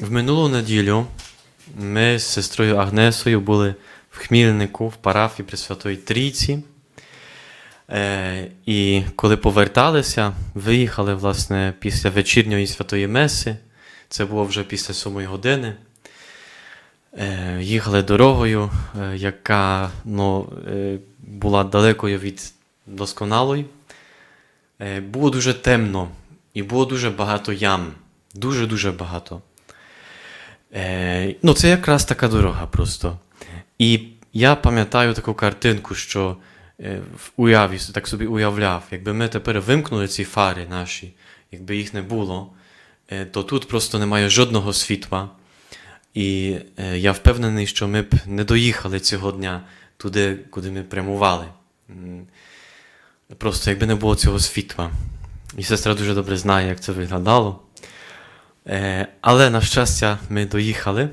в минулу неділю ми з сестрою Агнесою були в Хмільнику, в парафі Пресвятої Трійці. Е, і коли поверталися, виїхали власне, після вечірньої святої Меси. Це було вже після сьомої години. Е, їхали дорогою, е, яка ну, була далекою від досконалої. Було дуже темно і було дуже багато ям. Дуже-дуже багато. Е, ну, це якраз така дорога просто. І я пам'ятаю таку картинку, що е, в уяві, так собі уявляв, якби ми тепер вимкнули ці фари наші, якби їх не було, е, то тут просто немає жодного світла. І е, я впевнений, що ми б не доїхали цього дня туди, куди ми прямували. Просто якби не було цього світла. І сестра дуже добре знає, як це виглядало. Е, але, на щастя, ми доїхали.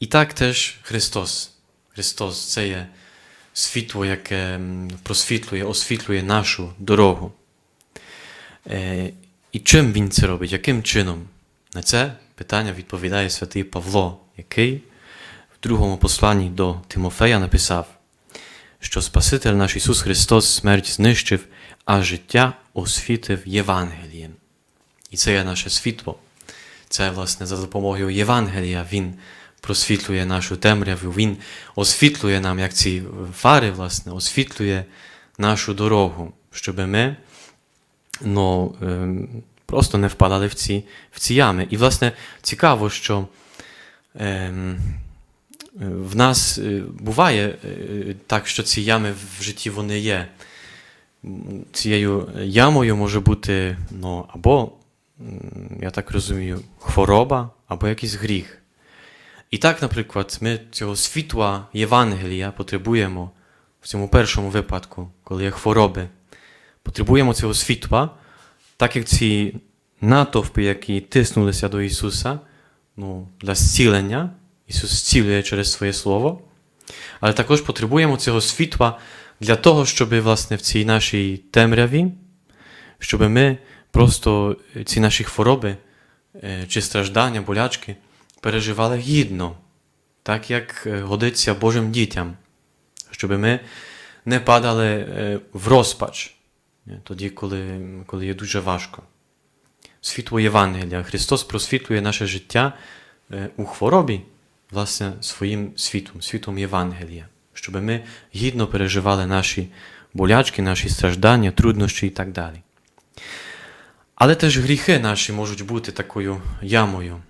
І так теж Христос. Христос це є світло, яке просвітлює, освітлює нашу дорогу. Е, І чим Він це робить? Яким чином? На це питання відповідає святий Павло, який в другому посланні до Тимофея написав, що Спаситель наш Ісус Христос смерть знищив, а життя освітив Євангелієм. І це є наше світло. Це, власне, за допомогою Євангелія Він просвітлює нашу темряву, Він освітлює нам, як ці фари, власне, освітлює нашу дорогу, щоб ми ну, ем, просто не впадали в ці, в ці ями. І, власне, цікаво, що ем, в нас е, буває е, так, що ці ями в житті вони є. Цією ямою може бути ну, або, я так розумію, хвороба, або якийсь гріх. І так, наприклад, ми цього світла Євангелія потребуємо в цьому першому випадку, коли є хвороби. Потребуємо цього світла, так як ці натовпи, які тиснулися до Ісуса ну, для зцілення, Ісус зцілює через своє Слово. Але також потребуємо цього світла для того, щоб власне в цій нашій темряві, щоб ми просто ці наші хвороби е, чи страждання, болячки переживали гідно, так як е, годиться Божим дітям, щоб ми не падали е, в розпач е, тоді, коли, коли є дуже важко. Світло Євангелія. Христос просвітлює наше життя е, у хворобі, власне, своїм світлом, світлом Євангелія, щоб ми гідно переживали наші болячки, наші страждання, труднощі і так далі. Але теж гріхи наші можуть бути такою ямою,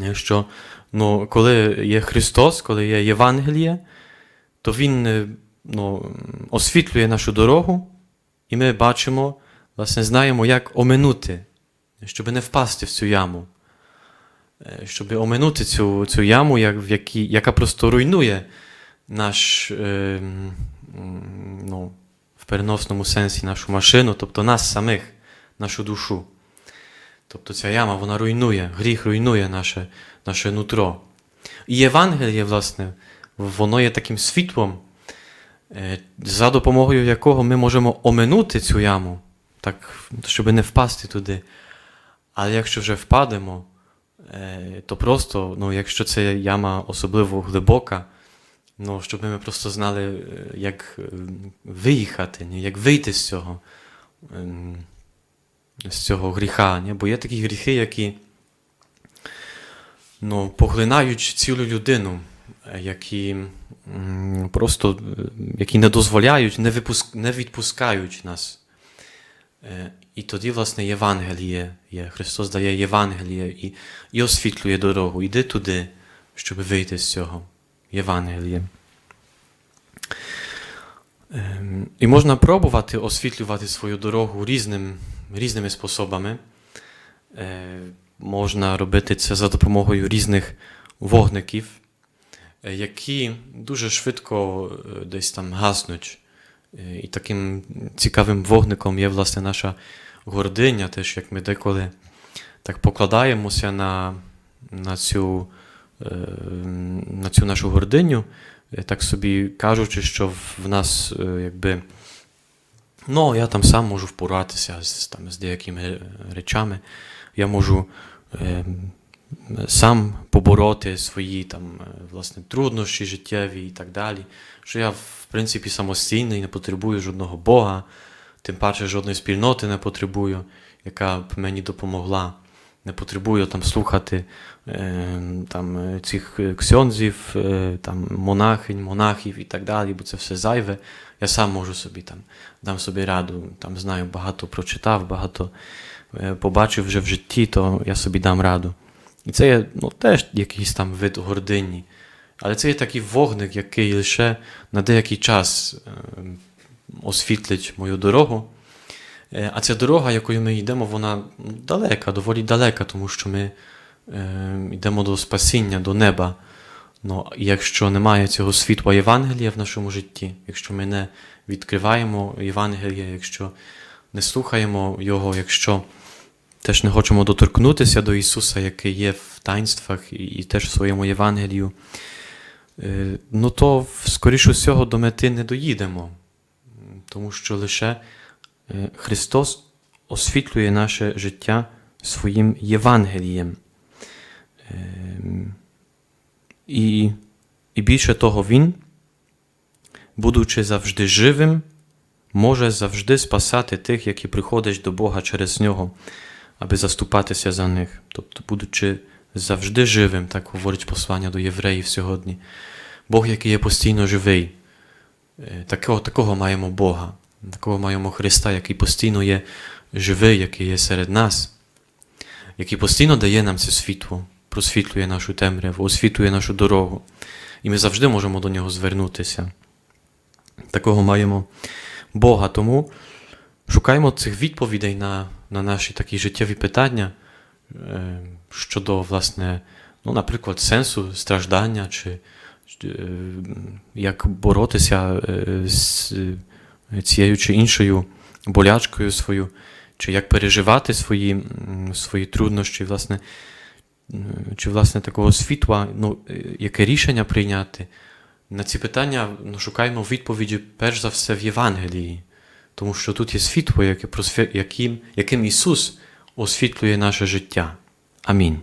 е, що ну, коли є Христос, коли є Євангеліє, то Він е, ну, освітлює нашу дорогу, і ми бачимо, власне, знаємо, як оминути, щоб не впасти в цю яму, Е, щоб оминути цю, цю яму, як, в якій, яка просто руйнує наш, е, ну, в переносному сенсі нашу машину, тобто нас самих, нашу душу. Тобто ця яма вона руйнує, гріх руйнує наше, наше нутро. І Євангеліє, власне, воно є таким світлом, е, за допомогою якого ми можемо оминути цю яму, так, щоб не впасти туди. Але якщо вже впадемо, е, то просто, ну, якщо це яма особливо глибока, ну, щоб ми просто знали, е, як виїхати, як вийти з цього, ем, з цього гріха. Ні? Бо є такі гріхи, які ну, поглинають цілу людину, які просто які не дозволяють, не, випуск, не відпускають нас. Е, І тоді, власне, Євангеліє є. Христос дає Євангеліє і, і освітлює дорогу. Іди туди, щоб вийти з цього Євангелія. Ем, І можна пробувати освітлювати свою дорогу різним, різними способами. Е, Можна робити це за допомогою різних вогників, е, які дуже швидко е, десь там гаснуть. І таким цікавим вогником є власне наша гординя, теж як ми деколи так покладаємося на, на, цю, на цю нашу гординю, так собі кажучи, що в нас якби. Ну, я там сам можу впоратися з, там, з деякими е, речами. я можу е, сам побороти свої там, е, власне, труднощі життєві і так далі. Що я, в принципі, самостійний, не потребую жодного Бога, тим паче жодної спільноти не потребую, яка б мені допомогла. Не потребую там слухати е, там, е, цих ксьонзів, там, монахинь, монахів і так далі, бо це все зайве. Я сам можу собі там дам собі раду, там знаю, багато прочитав, багато е, побачив вже в житті, то я собі дам раду. І це є ну, теж якийсь там вид гордині. Але це є такий вогник, який лише на деякий час е, освітлить мою дорогу. Е, А ця дорога, якою ми йдемо, вона ну, далека, доволі далека, тому що ми е, йдемо до спасіння, до неба. Ну, якщо немає цього світла Євангелія в нашому житті, якщо ми не відкриваємо Євангелія, якщо не слухаємо Його, якщо теж не хочемо доторкнутися до Ісуса, який є в таїнствах і, теж в своєму Євангелію, е, ну то скоріше всього до мети не доїдемо, тому що лише е, Христос освітлює наше життя своїм Євангелієм. І, і більше того, Він, будучи завжди живим, може завжди спасати тих, які приходять до Бога через нього, аби заступатися за них. Тобто, будучи завжди живим, так говорить послання до євреїв сьогодні. Бог, який є постійно живий. Е, Такого, такого маємо Бога, такого маємо Христа, який постійно є живий, який є серед нас, який постійно дає нам це світло, просвітлює нашу темряву, освітлює нашу дорогу. І ми завжди можемо до нього звернутися. Такого маємо Бога. Тому шукаємо цих відповідей на, на наші такі життєві питання е, щодо, власне, ну, наприклад, сенсу страждання, чи е, як боротися е, з цією чи іншою болячкою свою, чи як переживати свої, свої труднощі, власне, чи власне такого світла, ну, е, яке рішення прийняти. На ці питання ну, шукаємо відповіді перш за все в Євангелії, тому що тут є світло, яке яким, яким Ісус освітлює наше життя. Амінь.